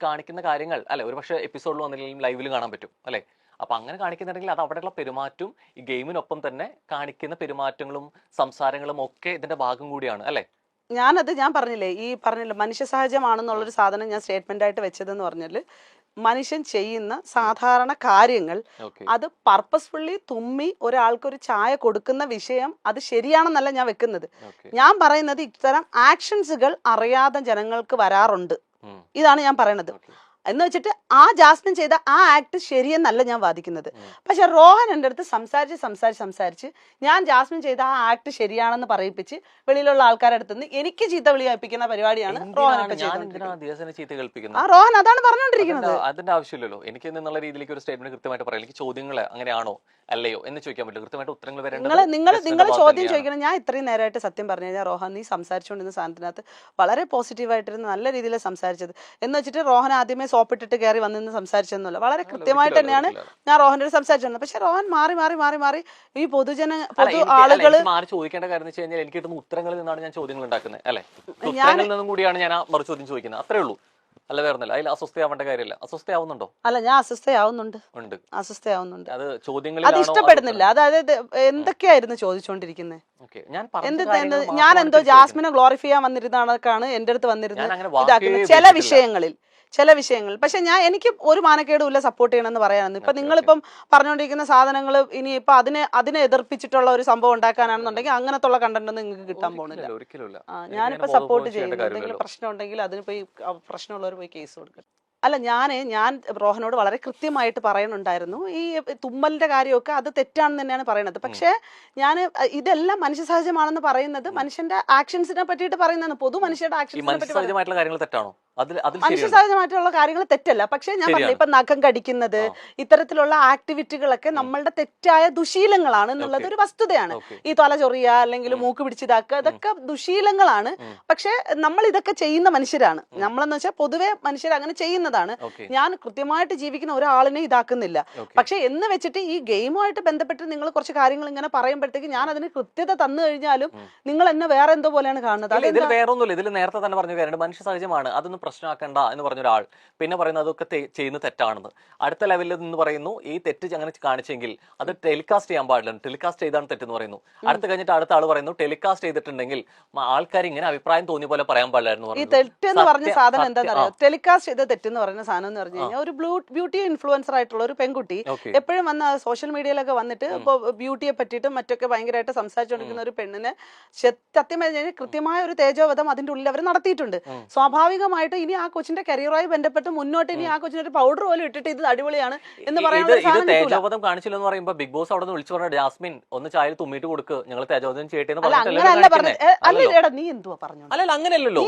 കാണിക്കുന്ന കാര്യങ്ങൾ അല്ലെ? ഒരു പക്ഷേ എപ്പിസോഡിൽ വന്നില്ലെങ്കിലും ലൈവിൽ കാണാൻ പറ്റും അല്ലെ? അപ്പൊ അങ്ങനെ കാണിക്കുന്നുണ്ടെങ്കിൽ അത് അവിടെയുള്ള പെരുമാറ്റവും ഈ ഗെയിമിനൊപ്പം തന്നെ കാണിക്കുന്ന പെരുമാറ്റങ്ങളും സംസാരങ്ങളും ഒക്കെ ഇതിന്റെ ഭാഗം കൂടിയാണ് അല്ലെ? ഞാനത് ഞാൻ പറഞ്ഞില്ലേ ഈ പറഞ്ഞില്ലേ മനുഷ്യ സഹജമാണെന്നുള്ളൊരു സാധനം ഞാൻ സ്റ്റേറ്റ്മെന്റ് ആയിട്ട് വെച്ചതെന്ന് പറഞ്ഞാൽ മനുഷ്യൻ ചെയ്യുന്ന സാധാരണ കാര്യങ്ങൾ അത് പർപ്പസ്ഫുള്ളി തുമ്മി ഒരാൾക്കൊരു ചായ കൊടുക്കുന്ന വിഷയം അത് ശരിയാണെന്നല്ല ഞാൻ വെക്കുന്നത്. ഞാൻ പറയുന്നത് ഇത്തരം ആക്ഷൻസുകൾ അറിയാതെ ജനങ്ങൾക്ക് വരാറുണ്ട്. ഇതാണ് ഞാൻ പറയുന്നത് എന്ന് വെച്ചിട്ട് ആ ജാസ്മിൻ ചെയ്ത ആ ആക്ട് ശരിയെന്നല്ല ഞാൻ വാദിക്കുന്നത്. പക്ഷെ റോഹൻ എന്റെ അടുത്ത് സംസാരിച്ച് സംസാരിച്ച് സംസാരിച്ച് ഞാൻ ജാസ്മിൻ ചെയ്ത ആ ആക്ട് ശരിയാണെന്ന് പറയിപ്പിച്ച് വെളിയിലുള്ള ആൾക്കാരുടെ അടുത്ത് നിന്ന് എനിക്ക് ചീത്ത വിളി കേൾപ്പിക്കുന്ന പരിപാടിയാണ് റോഹൻ ആ റോഹൻ അതാണ് പറഞ്ഞുകൊണ്ടിരിക്കുന്നത് അതിന്റെ- ആവശ്യമില്ലല്ലോ. എനിക്ക് എന്നുള്ള രീതിയിലേക്ക് ഒരു സ്റ്റേറ്റ്മെന്റ് കൃത്യമായിട്ട് പറയാം. എനിക്ക് ചോദ്യങ്ങൾ അങ്ങനെയാണോ അല്ലയോ എന്ന് ചോദിക്കാൻ പറ്റില്ല. കൃത്യമായിട്ട് ഉത്തരങ്ങൾ നിങ്ങൾ നിങ്ങൾ നിങ്ങൾ ചോദ്യം ചോദിക്കണം. ഞാൻ ഇത്രയും നേരമായിട്ട് സത്യം പറഞ്ഞു കഴിഞ്ഞാൽ റോഹൻ നീ സംസാരിച്ചുകൊണ്ടിരുന്ന സാധനത്തിനകത്ത് വളരെ പോസിറ്റീവായിട്ടിരുന്ന് നല്ല രീതിയിൽ സംസാരിച്ചത്. എന്ന് വെച്ചിട്ട് റോഹൻ ആദ്യമേ സോപ്പിട്ടിട്ട് കയറി വന്നിന്ന് സംസാരിച്ചെന്നല്ല. വളരെ കൃത്യമായിട്ട് തന്നെയാണ് ഞാൻ റോഹനോട് സംസാരിച്ചിരുന്നത് പക്ഷെ റോഹൻ മാറി മാറി മാറി മാറി ഈ പൊതുജന പൊതു ആളുകൾ മാറി ചോദിക്കേണ്ട കാര്യം വെച്ച് കഴിഞ്ഞാൽ എനിക്ക് കിട്ടുന്ന ഉത്തരങ്ങളിൽ നിന്നാണ് ഞാൻ ചോദ്യങ്ങൾ ഉണ്ടാക്കുന്നത് അല്ലെ? ഉത്തരങ്ങളിൽ നിന്നും കൂടിയാണ് ഞാൻ മറു ചോദ്യം ചോദിക്കുന്നത്. അത്രേ ഉള്ളൂ. അല്ല വേറൊന്നല്ല അതിൽ അസ്വസ്ഥയാവേണ്ട കാര്യമില്ല. അസ്വസ്ഥയാവുന്നുണ്ടോ? അല്ല ഞാൻ അസ്വസ്ഥയാവുന്നുണ്ട്. ഉണ്ട്. അസ്വസ്ഥയാവുന്നുണ്ട്. അത് അത് ചോദ്യങ്ങളിലാണോ ഇഷ്ടപ്പെടുന്നില്ല. അതായത് എന്തൊക്കെയായിരുന്നു ചോദിച്ചുകൊണ്ടിരിക്കുന്നത് ഞാൻ എന്ത്. ജാസ്മിനെ ഗ്ലോറിഫൈ ചെയ്യാൻ വന്നിരുന്നതാണ് എന്റെ അടുത്ത് വന്നിരുന്നത് ഇതാക്കുന്നത് ചില വിഷയങ്ങളിൽ. ചില വിഷയങ്ങൾ. പക്ഷെ ഞാൻ എനിക്ക് ഒരു മാനക്കേടും ഇല്ല സപ്പോർട്ട് ചെയ്യണമെന്ന് പറയാനൊന്നും. ഇപ്പൊ നിങ്ങളിപ്പം പറഞ്ഞുകൊണ്ടിരിക്കുന്ന സാധനങ്ങൾ ഇനി ഇപ്പൊ അതിനെ അതിനെ എതിർപ്പിച്ചിട്ടുള്ള ഒരു സംഭവം ഉണ്ടാക്കാനാണെന്നുണ്ടെങ്കിൽ അങ്ങനത്തുള്ള കണ്ടന്റ് ഒന്നും നിങ്ങൾക്ക് കിട്ടാൻ പോകുന്നില്ല ഞാനിപ്പോ സപ്പോർട്ട് ചെയ്യുന്നു എന്തെങ്കിലും. പ്രശ്നം ഉണ്ടെങ്കിൽ അതിന് പോയി പ്രശ്നമുള്ളവർ പോയി കേസ് കൊടുക്കണം അല്ല ഞാൻ ഞാൻ റോഹനോട് വളരെ കൃത്യമായിട്ട് പറയണുണ്ടായിരുന്നു ഈ തുമ്മലിന്റെ കാര്യമൊക്കെ അത് തെറ്റാണെന്ന് തന്നെയാണ് പറയുന്നത്. പക്ഷേ ഞാൻ ഇതെല്ലാം മനുഷ്യ സഹജമാണെന്ന് പറയുന്നത് മനുഷ്യന്റെ ആക്ഷൻസിനെ പറ്റിയിട്ട് പറയുന്നതാണ്. പൊതു മനുഷ്യരുടെ ആക്ഷൻസിനെ പറ്റി കാര്യങ്ങൾ തെറ്റാണോ? അതിൽ കാര്യങ്ങൾ തെറ്റല്ല. പക്ഷേ ഞാൻ പറഞ്ഞു. ഇപ്പൊ നഖം കടിക്കുന്നത് ഇത്തരത്തിലുള്ള ആക്ടിവിറ്റികളൊക്കെ നമ്മളുടെ തെറ്റായ ദുശീലങ്ങളാണ് എന്നുള്ളത് ഒരു വസ്തുതയാണ്. ഈ തല ചൊറിയ അല്ലെങ്കിൽ. മൂക്ക് പിടിച്ചിതാക്കുക അതൊക്കെ ദുശീലങ്ങളാണ്. പക്ഷെ നമ്മൾ ഇതൊക്കെ ചെയ്യുന്ന മനുഷ്യരാണ്. നമ്മളെന്ന് വെച്ചാൽ പൊതുവെ മനുഷ്യർ അങ്ങനെ ചെയ്യുന്നതാണ്. ഞാൻ കൃത്യമായിട്ട് ജീവിക്കുന്ന ഒരാളിനെ ഇതാക്കുന്നില്ല. പക്ഷെ എന്ന് വെച്ചിട്ട് ഈ ഗെയിമുമായിട്ട് ബന്ധപ്പെട്ട് നിങ്ങൾ കുറച്ച് കാര്യങ്ങൾ ഇങ്ങനെ പറയുമ്പോഴത്തേക്ക് ഞാൻ അതിന് കൃത്യത തന്നു കഴിഞ്ഞാലും നിങ്ങൾ എന്നെ വേറെ എന്തോ പോലെയാണ് കാണുന്നത്. ഇതിൽ? വേറെ ഒന്നുമില്ല ഇതിൽ നേരത്തെ തന്നെ പറഞ്ഞു കാര്യമുണ്ട്. മനുഷ്യ സഹജമാണ്. അതൊന്നും പ്രശ്നമാക്കണ്ട എന്ന് പറഞ്ഞ ഒരാൾ പിന്നെ പറയുന്നത് അതൊക്കെ ചെയ്യുന്ന ചെയ്യുന്നത് തെറ്റാണെന്ന്. അടുത്ത ലെവലിൽ നിന്ന് പറയുന്നു ഈ തെറ്റ് അങ്ങനെ കാണിച്ചെങ്കിൽ അത് ടെലികാസ്റ്റ് ചെയ്യാൻ പാടില്ല. ടെലികാസ്റ്റ് ചെയ്താണ് തെറ്റെന്ന് പറയുന്നു. അടുത്ത് കഴിഞ്ഞിട്ട് അടുത്ത ആൾ പറയുന്നു ടെലികാസ്റ്റ് ചെയ്തിട്ടുണ്ടെങ്കിൽ ആൾക്കാർ ഇങ്ങനെ അഭിപ്രായം തോന്നിയ പോലെ പറയാൻ പാടില്ലായിരുന്നു ഈ പറയുന്നു. തെറ്റ് എന്ന് പറഞ്ഞ സാധനം എന്താണെന്നറിയോ ടെലികാസ്റ്റ് ചെയ്ത തെറ്റെന്ന് പറയുന്ന സാധനം എന്ന് പറഞ്ഞു കഴിഞ്ഞാൽ ഒരു ബ്യൂട്ടി ഇൻഫ്ലുവൻസർ ആയിട്ടുള്ള ഒരു പെൺകുട്ടി എപ്പോഴും വന്ന സോഷ്യൽ മീഡിയയിലൊക്കെ വന്നിട്ട് ഇപ്പൊ ബ്യൂട്ടിയെ പറ്റിയിട്ടും മറ്റൊക്കെ ഭയങ്കരമായിട്ട് സംസാരിച്ചുകൊണ്ടിരിക്കുന്ന ഒരു പെണ്ണിനെ സത്യം കൃത്യമായ ഒരു തേജോവധം അതിന്റെ ഉള്ളിൽ അവർ നടത്തിയിട്ടുണ്ട്. ഉം. സ്വാഭാവികമായിട്ട് ഇനി ആ കൊച്ചിന്റെ കരിയറുമായി ബന്ധപ്പെട്ട് മുന്നോട്ട് ഇനി ആ കൊച്ചിന് ഒരു പൗഡർ പോലും ഇട്ടിട്ട് ഇത് അടിപൊളിയാണ് എന്ന് കിട്ടൂല. തേജോവധം കാണിച്ചില്ലെന്ന് പറയുമ്പോ ബിഗ് ബോസ് അവിടെ വിളിച്ചു പറഞ്ഞ ജാസ്മിൻ ഒന്ന് ചായയിൽ തുമ്മിട്ട് കൊടുക്ക്. ഞങ്ങൾ തേജോവധം ചെയ്യട്ടെ അല്ല അങ്ങനെയല്ല നീ എന്തുവാ പറഞ്ഞു അല്ല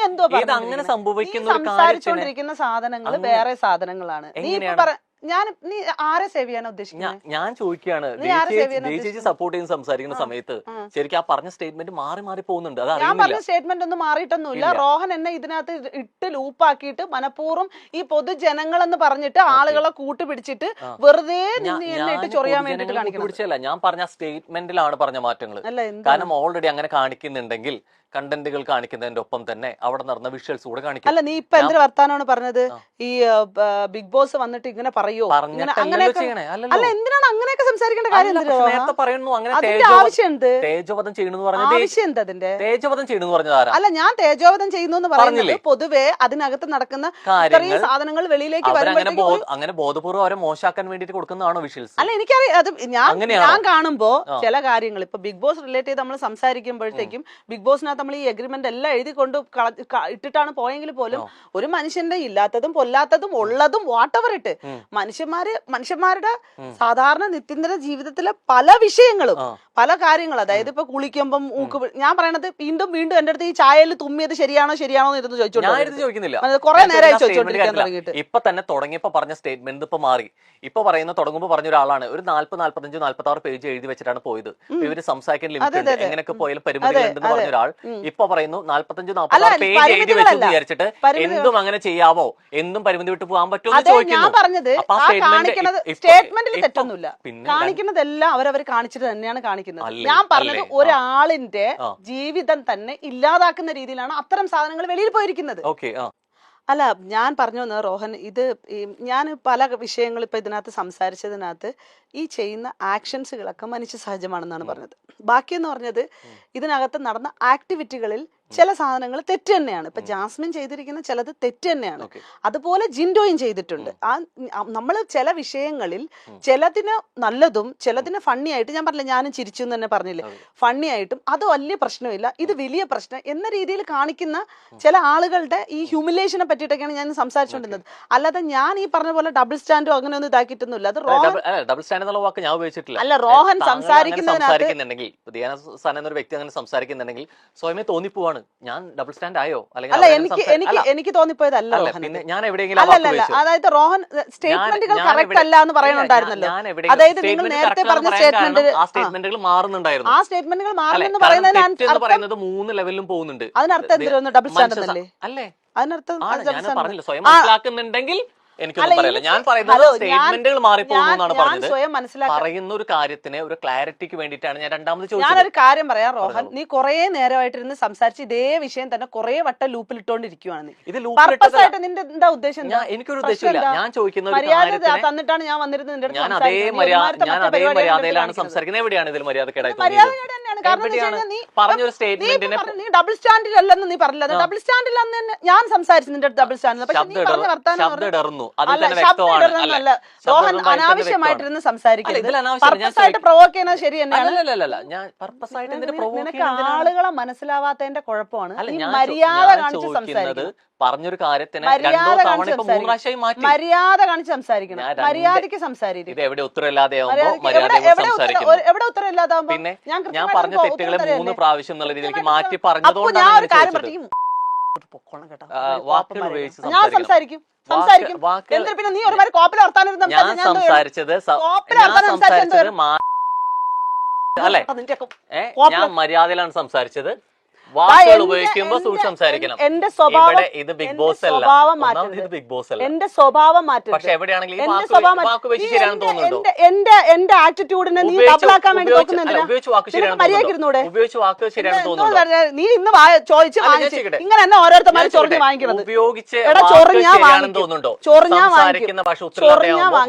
എന്തുവാ ഇത് അങ്ങനെ സംഭവിക്കുന്ന സാധനങ്ങൾ വേറെ സാധനങ്ങളാണ്. നീ ഇപ്പൊ പറ ഞാൻ നീ ആരെ സേവ് ചെയ്യാനാ ഉദ്ദേശിക്കുന്നത് ഞാൻ ചോദിക്കുകയാണ്. ചേച്ചി സപ്പോർട്ട് ചെയ്യുന്ന സംസാരിക്കുന്ന സമയത്ത്. ശരിക്കും ആ പറഞ്ഞ സ്റ്റേറ്റ്മെന്റ് മാറി മാറി പോകുന്നുണ്ട്. ഞാൻ പറഞ്ഞ സ്റ്റേറ്റ്മെന്റ് ഒന്നും മാറിയിട്ടൊന്നുമില്ല. ഇല്ല. റോഹൻ എന്നെ ഇതിനകത്ത് ഇത് ഇട്ട് ലൂപ്പാക്കിയിട്ട് മനഃപൂർവം ഈ പൊതുജനങ്ങൾ എന്ന് പറഞ്ഞിട്ട് ആളുകളെ കൂട്ടുപിടിച്ചിട്ട്. വെറുതെ എന്നെ ഇട്ട് ചൊറിയാൻ വേണ്ടിട്ട് പൊതുജനങ്ങളെ ഞാൻ പറഞ്ഞ സ്റ്റേറ്റ്മെന്റിലാണ് പറഞ്ഞ മാറ്റങ്ങൾ കാരണം ഓൾറെഡി അങ്ങനെ കാണിക്കുന്നുണ്ടെങ്കിൽ കണ്ടന്റുകൾ കാണിക്കുന്നതിന്റെ ഒപ്പം തന്നെ അവിടെ നടന്ന വിഷ്വൽസ് കൂടെ കാണിക്കും. അല്ല നീ ഇപ്പൊ എന്തൊരു വർത്താനമാണ് പറഞ്ഞത്? ഈ ബിഗ് ബോസ് വന്നിട്ട് ഇങ്ങനെ പറയോ? അല്ല എന്തിനാണ് അങ്ങനെയൊക്കെ സംസാരിക്കേണ്ട കാര്യം? നേരത്തെ പറയുന്നു അങ്ങനെ ആവശ്യമുണ്ട് തേജോവധം ചെയ്യണെന്ന് പറഞ്ഞത് ആവശ്യം എന്താ അതിന്റെ? തേജോവധം ചെയ്യണെന്ന് പറഞ്ഞത് അല്ല ഞാൻ തേജോവധം ചെയ്യുന്നു എന്ന് പറയുന്നത് പറഞ്ഞില്ലേ? പൊതുവെ അതിനകത്ത് നടക്കുന്ന ഇത്രയും സാധനങ്ങൾ വെളിയിലേക്ക് വരുമ്പോഴത്തേക്കും അങ്ങനെ ബോധപൂർവം അവരെ മോശമാക്കാൻ വേണ്ടിട്ട് കൊടുക്കുന്നതാണോ വിഷ്വൽസ്? അല്ല എനിക്കറിയാം അത് ഞാൻ ഞാൻ കാണുമ്പോ ചില കാര്യങ്ങൾ ഇപ്പൊ ബിഗ് ബോസ് റിലേറ്റ് ചെയ്ത് നമ്മൾ സംസാരിക്കുമ്പോഴത്തേക്കും ബിഗ് ബോസിനകത്ത് നമ്മൾ ഈ എഗ്രിമെന്റ് എല്ലാം എഴുതി കൊണ്ട് ഇട്ടിട്ടാണ് പോയെങ്കിൽ പോലും ഒരു മനുഷ്യന്റെ ഇല്ലാത്തതും പൊല്ലാത്തതും ഉള്ളതും വാട്ടവർ ഇട്ട്. മനുഷ്യന്മാര് മനുഷ്യന്മാരുടെ സാധാരണ നിത്യന്തര ജീവിതത്തിലെ പല വിഷയങ്ങളും. പല കാര്യങ്ങൾ അതായത് ഇപ്പൊ കുളിക്കുമ്പോൾ മൂക്ക് ഞാൻ പറയണത് വീണ്ടും വീണ്ടും എന്റെ അടുത്ത് ഈ ചായയിൽ തുമ്മിയത് ശരിയാണോ ശരിയാണോ എന്ന് ഇരുന്ന് ഞാൻ എടുത്ത് ചോദിച്ചോണ്ട് ചോദിക്കുന്നില്ല. കുറേ നേരമായി ചോദിച്ചോണ്ടിരിക്കാൻ തുടങ്ങിയിട്ട്. ഇപ്പൊ തന്നെ തുടങ്ങിയപ്പോ പറഞ്ഞ സ്റ്റേറ്റ്മെന്റ് ഇപ്പൊ മാറി. ഇപ്പൊ പറയുന്ന തുടങ്ങുമ്പോ പറഞ്ഞ ഒരാളാണ്. ഒരു നാല്പത് നാല്പത്തഞ്ച് നാല്പത്തി ആറ് പേജ് എഴുതി വെച്ചിട്ടാണ് പോയത്. ഇവർ സംസാരിക്കാൻ ലിമിറ്റ്. എങ്ങനെയൊക്കെ പോയാലും പരിമിതികൾ ഉണ്ടെന്ന് പറഞ്ഞ ഒരാൾ. ഇപ്പൊ പറയുന്നു നാല്പത്തഞ്ച് അല്ല, ആറ് പേജ് എഴുതി വെച്ചു വിചാരിച്ചിട്ട് എന്തും അങ്ങനെ ചെയ്യാവോ? എന്തും പരിമിതി വിട്ടു പോകാൻ പറ്റുമോ ചോദിക്കുന്നു. സ്റ്റേറ്റ്മെന്റിൽ തെറ്റൊന്നുമില്ല. പിന്നെ കാണിക്കുന്നതെല്ലാം അവരവർ കാണിച്ചിട്ട് തന്നെയാണ് കാണിക്കുന്നത്. അല്ലേ? ഞാൻ പറഞ്ഞത്? ഒരാളിന്റെ ജീവിതം തന്നെ ഇല്ലാതാക്കുന്ന രീതിയിലാണ് അത്തരം സാധനങ്ങൾ വെളിയിൽ പോയിരിക്കുന്നത്. അല്ല ഞാൻ പറഞ്ഞു വന്നത് റോഹൻ ഇത് ഞാൻ പല വിഷയങ്ങൾ ഇപ്പൊ ഇതിനകത്ത് സംസാരിച്ചതിനകത്ത് ഈ ചെയ്യുന്ന ആക്ഷൻസുകളൊക്കെ മനുഷ്യ സഹജമാണെന്നാണ് പറഞ്ഞത്. ബാക്കിയെന്ന് പറഞ്ഞത് ഇതിനകത്ത് നടന്ന ആക്ടിവിറ്റികളിൽ ചില സാധനങ്ങൾ തെറ്റ് തന്നെയാണ്. ഇപ്പൊ ജാസ്മിൻ ചെയ്തിരിക്കുന്ന ചിലത് തെറ്റ് തന്നെയാണ്. അതുപോലെ ജിൻഡോയും ചെയ്തിട്ടുണ്ട്. ആ നമ്മൾ ചില വിഷയങ്ങളിൽ ചിലതിന് നല്ലതും ചിലതിന് ഫണ്ണി ആയിട്ട് ഞാൻ പറഞ്ഞില്ല ഞാനും ചിരിച്ചു എന്ന് തന്നെ പറഞ്ഞില്ലേ? ഫണ്ണി ആയിട്ടും അത് വലിയ പ്രശ്നമില്ല. ഇത് വലിയ പ്രശ്നം എന്ന രീതിയിൽ കാണിക്കുന്ന ചില ആളുകളുടെ ഈ ഹ്യൂമിലേഷനെ പറ്റിയിട്ടൊക്കെയാണ് ഞാൻ സംസാരിച്ചുകൊണ്ടിരുന്നത്. അല്ലാതെ ഞാൻ ഈ പറഞ്ഞ പോലെ ഡബിൾ സ്റ്റാൻഡോ അങ്ങനെ ഒന്നും ഇതാക്കിയിട്ടൊന്നുമില്ല. അത് റോഹൻ ഡബിൾ സ്റ്റാൻഡ് എന്നുള്ള വാക്ക് ഞാൻ ഉപയോഗിച്ചിട്ടില്ല. അല്ല, റോഹൻ സംസാരിക്കുന്നുണ്ടെങ്കിൽ വ്യക്തി അങ്ങനെ സംസാരിക്കുന്നുണ്ടെങ്കിൽ സ്വയമേ തോന്നിപ്പോവാണ്. ഞാൻ ഡബിൾ സ്റ്റാൻഡ് ആയോ? അല്ല എനിക്ക് എനിക്ക് എനിക്ക് തോന്നിപ്പോയതല്ല പിന്നെ ഞാൻ എവിടെയെങ്കിലും അല്ലല്ല അതായത് റോഹൻ സ്റ്റേറ്റ്മെന്റുകൾ കറക്റ്റ് അല്ല എന്ന് പറയുന്നുണ്ടായിരുന്നല്ലോ അതായത് നിങ്ങൾ നേരത്തെ പറഞ്ഞ സ്റ്റേറ്റ്മെന്റ് ആ സ്റ്റേറ്റ്മെന്റുകൾ മാറുന്നുണ്ടായിരുന്നു. ആ സ്റ്റേറ്റ്മെന്റുകൾ മാറുന്നു പറയുന്നതിന് പറയുന്നത് മൂന്ന് ലെവലിലും പോകുന്നുണ്ട്. അതിനർത്ഥം എന്തിനൊന്ന് ഡബിൾ സ്റ്റാൻഡ് അല്ലേ? അതിനർത്ഥം ആണ് പറഞ്ഞില്ല. സ്വയം മനസ്സിലാക്കുന്നുണ്ടെങ്കിൽ എനിക്കൊന്നും പറയില്ല. ഞാൻ പറയുന്നത് സ്റ്റേറ്റ്മെന്റുകൾ മാറിപ്പോകുന്നു ഞാൻ എന്നാണ് ഞാൻ പറഞ്ഞത്. പറയുന്ന ഒരു കാര്യത്തിന് ഒരു ക്ലാരിറ്റിക്ക് വേണ്ടിയിട്ടാണ് ഞാൻ രണ്ടാമത് ചോദിച്ചത്. ഞാനൊരു കാര്യം പറയാം റോഹൻ. നീ കുറെ നേരമായിട്ടിരുന്ന് സംസാരിച്ച് ഇതേ വിഷയം തന്നെ കുറേ വട്ടം നീ. ഇത് ആയിട്ട് നിന്റെ എന്താ ഉദ്ദേശം എനിക്കൊരു ഉദ്ദേശമില്ല. ഞാൻ ചോദിക്കുന്ന മര്യാദ തന്നിട്ടാണ് ഞാൻ വന്നിരുന്നത് നിന്റെ ഞാൻ അതേ മര്യാദ ഞാൻ അതേ മര്യാദയിലാണ്. സംസാരിക്കുന്നത്. എവിടെയാണ് ഇതിൽ മര്യാദ പറഞ്ഞൊരു സ്റ്റേറ്റ്മെന്റിനെ നീ ഡബിൾ സ്റ്റാൻഡിൽ അല്ലെന്ന് നീ പറഞ്ഞില്ല. ഡബിൾ സ്റ്റാൻഡിൽ അന്ന് ഞാൻ സംസാരിച്ചു നിന്റെ ഡബിൾ സ്റ്റാൻഡിൽ പക്ഷെ ശബ്ദം ഇടർന്നു. അതിൽ തന്നെ വ്യക്തമാണ് തന്നെ അനാവശ്യമായിട്ടിരുന്ന് സംസാരിക്കുന്നത് പ്രൊവോക്ക് ചെയ്യുന്നത് ശരി തന്നെയാണ്. ഞാൻ പർപ്പസ് ആയിട്ട് നിനക്ക് ആളുകളെ മനസ്സിലാവാത്തതിന്റെ കുഴപ്പമാണ്. മര്യാദ കാണിച്ച് സംസാരിക്കുന്നത് പറഞ്ഞൊരു കാര്യത്തിന് മര്യാദ കാണിച്ച് സംസാരിക്കണം. മര്യാദ കാണിച്ച് സംസാരിക്കണം. മര്യാദയ്ക്ക് മര്യാദയ്ക്ക് ഇത് എവിടെ ഉത്തരവില്ലാതെയാവുമ്പോ എവിടെ- ഞാൻ പറഞ്ഞ തെറ്റുകളെ മൂന്ന് പ്രാവശ്യം എന്നുള്ള രീതിയിലേക്ക് മാറ്റി പറഞ്ഞതുകൊണ്ട് ഞാൻ ഒരു കാര്യം. പറയും ഞാൻ സംസാരിക്കും. സംസാരിക്കും. പിന്നെ നീ ഒരുമാതിരി കോപ്പിൽ വർത്താനം ഞാൻ സംസാരിച്ച് ഞാൻ സംസാരിച്ചത് കോപ്പിൽ അല്ലേ? ഞാൻ മര്യാദയിലാണ് സംസാരിച്ചത്. വാക്കുകൾ എന്റെ- ഉപയോഗിക്കുമ്പോ എന്റെ- സൂക്ഷിച്ച് സംസാരിക്കണം. എന്റെ സ്വഭാവം ഇത് ബിഗ് ബോസ് അല്ല. ഇത് ബിഗ് ബോസ് അല്ല. എന്റെ സ്വഭാവം പക്ഷെ എവിടെയാണെങ്കിലും വാക്ക് മാറ്റ- വെച്ച് ശരിയാണെന്ന് എന്റെ- തോന്നുന്നുണ്ടോ? എന്റെ- എന്റെ എന്റെ ആറ്റിറ്റ്യൂഡിനെ നീ ഉപയോഗിച്ച് ഡബിളാക്കാൻ വേണ്ടി ഉപയോഗിച്ച് നോക്കുന്ന അല്ല, എന്തിനാ? ഉപയോഗിച്ച് വാക്ക് ശരിയാണെന്ന് നീ ഇന്ന് ചോദിച്ച്? ഇങ്ങനെ തന്നെ ഓരോരുത്തർ ചൊറിഞ്ഞ് വാങ്ങിക്കുന്നത് ഉപയോഗിച്ച് ചൊറിഞ്ഞാ തോന്നുന്നുണ്ടോ? ചൊറിഞ്ഞാ വാങ്ങിക്കുന്ന ഭാഷ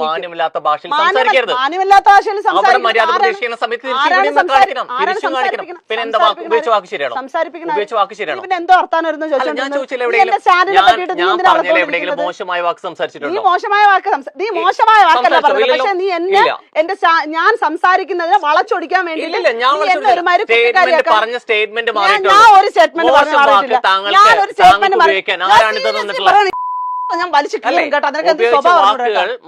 മാന്യമില്ലാത്ത ഭാഷയിൽ സംസാരിക്കരുത്. മാന്യമില്ലാത്ത ഭാഷയിൽ അവിടെ സംസാരിക്കുന്ന മര്യാദ ആരാണ്? പ്രതീക്ഷിക്കുന്ന സമയത്ത് തിരിച്ച് ആരാണ് ഇവിടെയും സംസാരി- കാണിക്കണം. ആരാണ് തിരിച്ചും കാണിക്കണം. സംസാരിപ്പിക്കണം? പിന്നെ എന്താ ഉപയോഗിച്ച് വാക്ക് ശരിയാണോ? വാക്ക് നീ പിന്നെ എന്തോ ചോദിച്ചോണ്ടിരുന്നത്? മോശമായ വാക്ക് നീ മോശമായ വാക്ക് നീ മോശമായ വാക്കല്ല സംസാരിച്ചോ? പറഞ്ഞത് പക്ഷെ നീ എന്നെ എന്റെ ഞാൻ സംസാരിക്കുന്നതിനെ വളച്ചൊടിക്കാൻ വേണ്ടി പറഞ്ഞ സ്റ്റേറ്റ്മെന്റ് ഞാൻ- ഒരു സ്റ്റേറ്റ്മെന്റ് ഞാൻ ഒരു സ്റ്റേറ്റ്മെന്റ് ഞാൻ വലിച്ചു കേട്ടോ? അതിനൊക്കെ സ്വഭാവം സംസാരിക്കണം.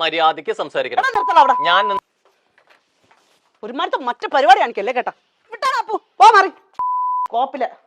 ഞാൻ മറ്റു പരിപാടി കാണിക്കല്ലേ കേട്ടോ? വിട്ടാ പോ മാറി. കോപ്പിൽ.